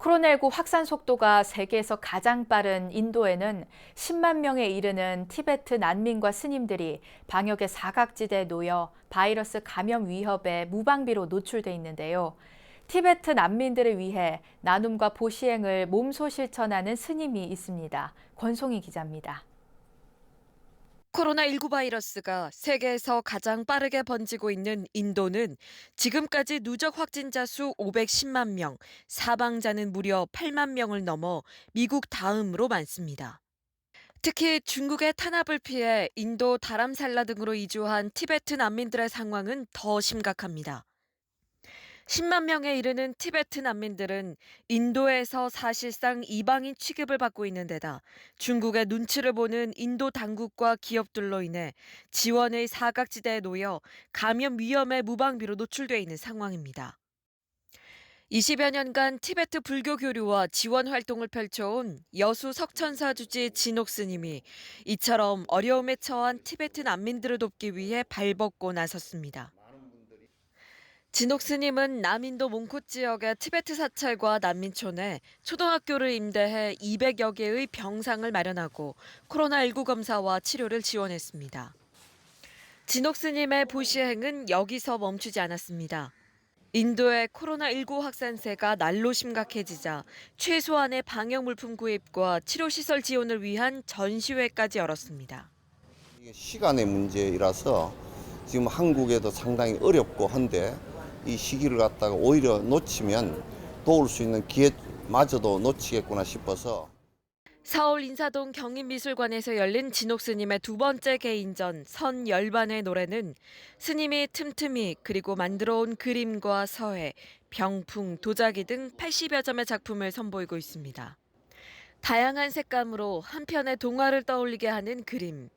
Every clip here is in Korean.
코로나19 확산 속도가 세계에서 가장 빠른 인도에는 10만 명에 이르는 티베트 난민과 스님들이 방역의 사각지대에 놓여 바이러스 감염 위협에 무방비로 노출돼 있는데요. 티베트 난민들을 위해 나눔과 보시행을 몸소 실천하는 스님이 있습니다. 권송희 기자입니다. 코로나19 바이러스가 세계에서 가장 빠르게 번지고 있는 인도는 지금까지 누적 확진자 수 510만 명, 사망자는 무려 8만 명을 넘어 미국 다음으로 많습니다. 특히 중국의 탄압을 피해 인도 다람살라 등으로 이주한 티베트 난민들의 상황은 더 심각합니다. 10만 명에 이르는 티베트 난민들은 인도에서 사실상 이방인 취급을 받고 있는 데다 중국의 눈치를 보는 인도 당국과 기업들로 인해 지원의 사각지대에 놓여 감염 위험에 무방비로 노출돼 있는 상황입니다. 20여 년간 티베트 불교 교류와 지원 활동을 펼쳐온 여수 석천사 주지 진옥 스님이 이처럼 어려움에 처한 티베트 난민들을 돕기 위해 발벗고 나섰습니다. 진옥 스님은 남인도 몽코 지역의 티베트 사찰과 난민촌에 초등학교를 임대해 200여 개의 병상을 마련하고 코로나19 검사와 치료를 지원했습니다. 진옥 스님의 보시행은 여기서 멈추지 않았습니다. 인도의 코로나19 확산세가 날로 심각해지자 최소한의 방역 물품 구입과 치료 시설 지원을 위한 전시회까지 열었습니다. 이게 시간의 문제이라서 지금 한국에도 상당히 어렵고 한데 이 시기를 갖다가 오히려 놓치면 도울 수 있는 기회마저도 놓치겠구나 싶어서 서울 인사동 경인미술관에서 열린 진옥 스님의 두 번째 개인전 선 열반의 노래는 스님이 틈틈이 그리고 만들어온 그림과 서예, 병풍, 도자기 등 80여 점의 작품을 선보이고 있습니다. 다양한 색감으로 한편의 동화를 떠올리게 하는 그림,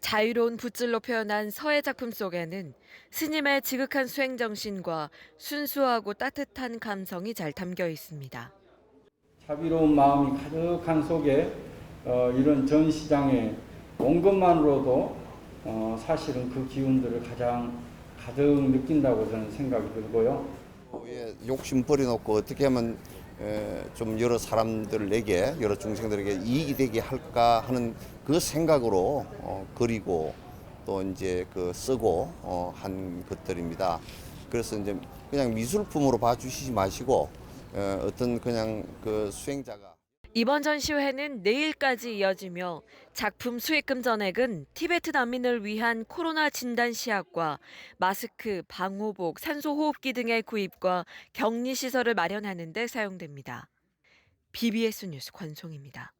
자유로운 붓질로 표현한 서예 작품 속에는 스님의 지극한 수행 정신과 순수하고 따뜻한 감성이 잘 담겨 있습니다. 자비로운 마음이 가득한 속에 어, 이런 전 시장에 온 것만으로도 어, 사실은 그 기운들을 가장 가득 느낀다고 저는 생각이 들고요. 왜 욕심 버려놓고 어떻게 하면 에, 좀 여러 사람들에게 여러 중생들에게 이익이 되게 할까 하는 그 생각으로 어, 그리고 또 이제 그 쓰고 어, 한 것들입니다. 그래서 이제 그냥 미술품으로 봐주시지 마시고 어, 어떤 그냥 그 수행자가 이번 전시회는 내일까지 이어지며 작품 수익금 전액은 티베트 난민을 위한 코로나 진단 시약과 마스크, 방호복, 산소호흡기 등의 구입과 격리 시설을 마련하는 데 사용됩니다. BBS 뉴스 권송입니다.